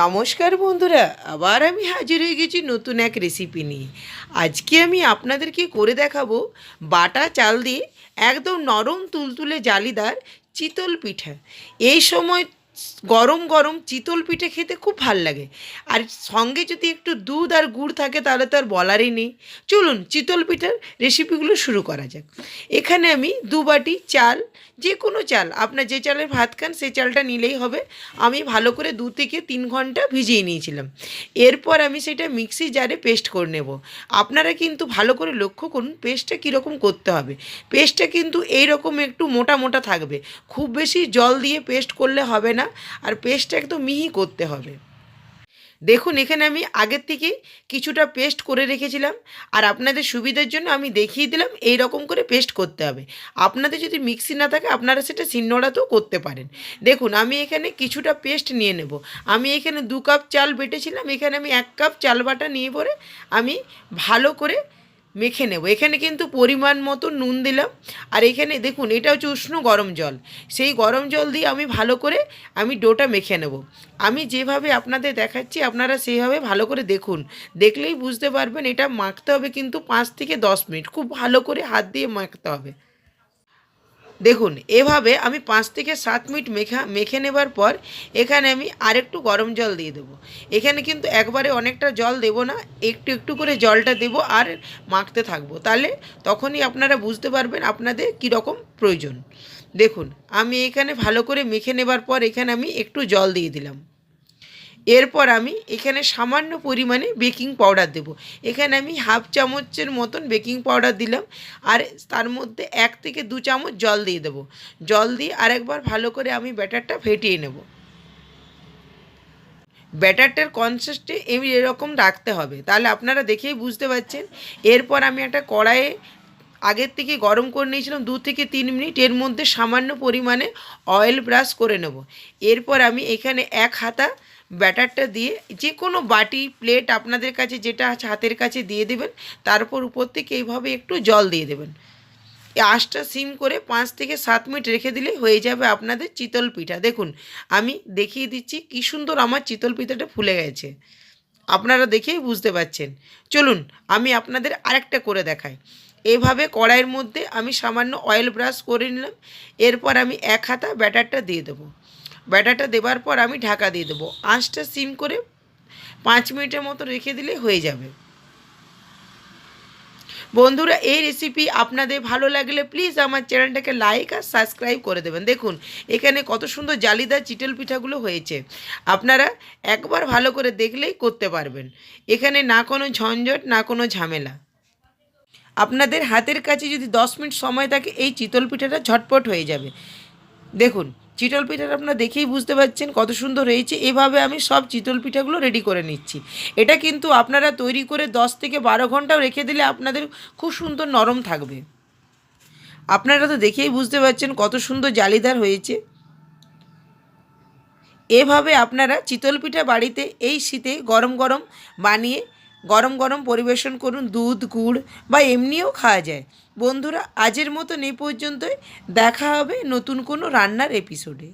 নমস্কার বন্ধুরা, আবার আমি হাজির হয়ে গেছি নতুন এক রেসিপি নিয়ে। আজকে আমি আপনাদেরকে করে দেখাবো বাটা চাল দিয়ে একদম নরম তুলতুলে জালিদার চিতল পিঠা। এই সময় গরম গরম চিতল পিঠে খেতে খুব ভালো লাগে। আর সঙ্গে যদি একটু দুধ আর গুড় থাকে তাহলে তো আর বলারই নেই। চলুন চিতল পিঠার রেসিপিগুলো শুরু করা যাক। এখানে আমি দু বাটি চাল যে কোনো চাল, আপনার যে চালের ভাত খান সেই চালটা নিলেই হবে। আমি ভালো করে দু থেকে তিন ঘণ্টা ভিজিয়ে নিয়েছিলাম। এরপর আমি সেটা মিক্সি জারে পেস্ট করে নেব। আপনারা কিন্তু ভালো করে লক্ষ্য করুন পেস্টটা কীরকম করতে হবে। পেস্টটা কিন্তু এই রকম একটু মোটা মোটা থাকবে। খুব বেশি জল দিয়ে পেস্ট করলে হবে না। আর পেস্টটা একদম মিহি করতে হবে। দেখুন, এখানে আমি আগের থেকে কিছুটা পেস্ট করে রেখেছিলাম, আর আপনাদের সুবিধার জন্য আমি দেখিয়ে দিলাম এই রকম করে পেস্ট করতে হবে। আপনাদের যদি মিক্সি না থাকে, আপনারা সেটা শিলনোড়াতেও করতে পারেন। দেখুন, আমি এখানে কিছুটা পেস্ট নিয়ে নেব। আমি এখানে দু কাপ চাল বেটেছিলাম, এখানে আমি এক কাপ চাল বাটা নিয়ে পরে আমি ভালো করে মেখে নেব। এখানে কিন্তু পরিমাণ মতো নুন দিলাম। আর এখানে দেখুন, এটা হচ্ছে উষ্ণ গরম জল। সেই গরম জল দিয়ে আমি ভালো করে আমি ডোটা মেখে নেব। আমি যেভাবে আপনাদের দেখাচ্ছি, আপনারা সেইভাবে ভালো করে দেখুন। দেখলেই বুঝতে পারবেন, এটা মাখতে হবে কিন্তু পাঁচ থেকে দশ মিনিট। খুব ভালো করে হাত দিয়ে মাখতে হবে। দেখুন, এভাবে আমি পাঁচ থেকে সাত মিনিট মেখা, মেখে নেবার পর এখানে আমি আরেকটু গরম জল দিয়ে দেবো। এখানে কিন্তু একবারে অনেকটা জল দেব না, একটু একটু করে জলটা দেব আর মাখতে থাকব। তাহলে তখনই আপনারা বুঝতে পারবেন আপনাদের কীরকম প্রয়োজন। দেখুন, আমি এখানে ভালো করে মেখে নেবার পর এখানে আমি একটু জল দিয়ে দিলাম। এরপর আমি এখানে সামান্য পরিমাণে বেকিং পাউডার দেব। এখানে আমি হাফ চামচের মতন বেকিং পাউডার দিলাম। আর তার মধ্যে এক থেকে দু চামচ জল দিয়ে দেবো। জল দিয়ে আরেকবার ভালো করে আমি ব্যাটারটা ফেটিয়ে নেব। ব্যাটারটার কনসিস্টে এমনি এরকম রাখতে হবে। তাহলে আপনারা দেখেই বুঝতে পারছেন। এরপর আমি একটা কড়াইয়ে আগের থেকে গরম করে নিয়েছিলাম দু থেকে তিন মিনিট। এর মধ্যে সামান্য পরিমাণে অয়েল ব্রাশ করে নেব। এরপর আমি এখানে এক হাতা ব্যাটারটা দিয়ে যে কোনো বাটি, প্লেট আপনাদের কাছে যেটা আছে হাতের কাছে দিয়ে দেবেন তারপর উপর থেকে এইভাবে একটু জল দিয়ে দেবেন। আঁচটা সিম করে পাঁচ থেকে সাত মিনিট রেখে দিলে হয়ে যাবে আপনাদের চিতল পিঠা। দেখুন, আমি দেখিয়ে দিচ্ছি কী সুন্দর আমার চিতল পিঠাটা ফুলে গেছে। আপনারা দেখেই বুঝতে পারছেন। চলুন, আমি আপনাদের আরেকটা করে দেখাই। এইভাবে কড়াইয়ের মধ্যে আমি সামান্য অয়েল ব্রাশ করে নিলাম। এরপর আমি এক হাতা ব্যাটারটা দিয়ে দেবো। ব্যাটারটা দেওয়ার পর আমি ঢাকা দিয়ে দেবো। আঁচটা সিম করে পাঁচ মিনিটের মতো রেখে দিলে হয়ে যাবে। বন্ধুরা, এই রেসিপি আপনাদের ভালো লাগলে প্লিজ আমার চ্যানেলটাকে লাইক আর সাবস্ক্রাইব করে দেবেন। দেখুন, এখানে কত সুন্দর জালিদার চিটেল পিঠাগুলো হয়েছে। আপনারা একবার ভালো করে দেখলেই করতে পারবেন। এখানে না কোনো ঝঞ্ঝট, না কোনো ঝামেলা। আপনাদের হাতের কাছে যদি দশ মিনিট সময় থাকে, এই চিতল পিঠাটা ঝটপট হয়ে যাবে। দেখুন চিতল পিঠাটা আপনারা দেখেই বুঝতে পারছেন কত সুন্দর হয়েছে। এভাবে আমি সব চিতল পিঠাগুলো রেডি করে নিচ্ছি। এটা কিন্তু আপনারা তৈরি করে দশ থেকে বারো ঘন্টাও রেখে দিলে আপনাদের খুব সুন্দর নরম থাকবে। আপনারা তো দেখেই বুঝতে পারছেন কত সুন্দর জালিদার হয়েছে। এভাবে আপনারা চিতল পিঠা বাড়িতে এই শীতে গরম গরম বানিয়ে গরম গরম পরিবেশন করুন, দুধ, গুড় বা এমনিও খাওয়া যায়। বন্ধুরা, আজের মতন এই পর্যন্তই। দেখা হবে নতুন কোনো রান্নার এপিসোডে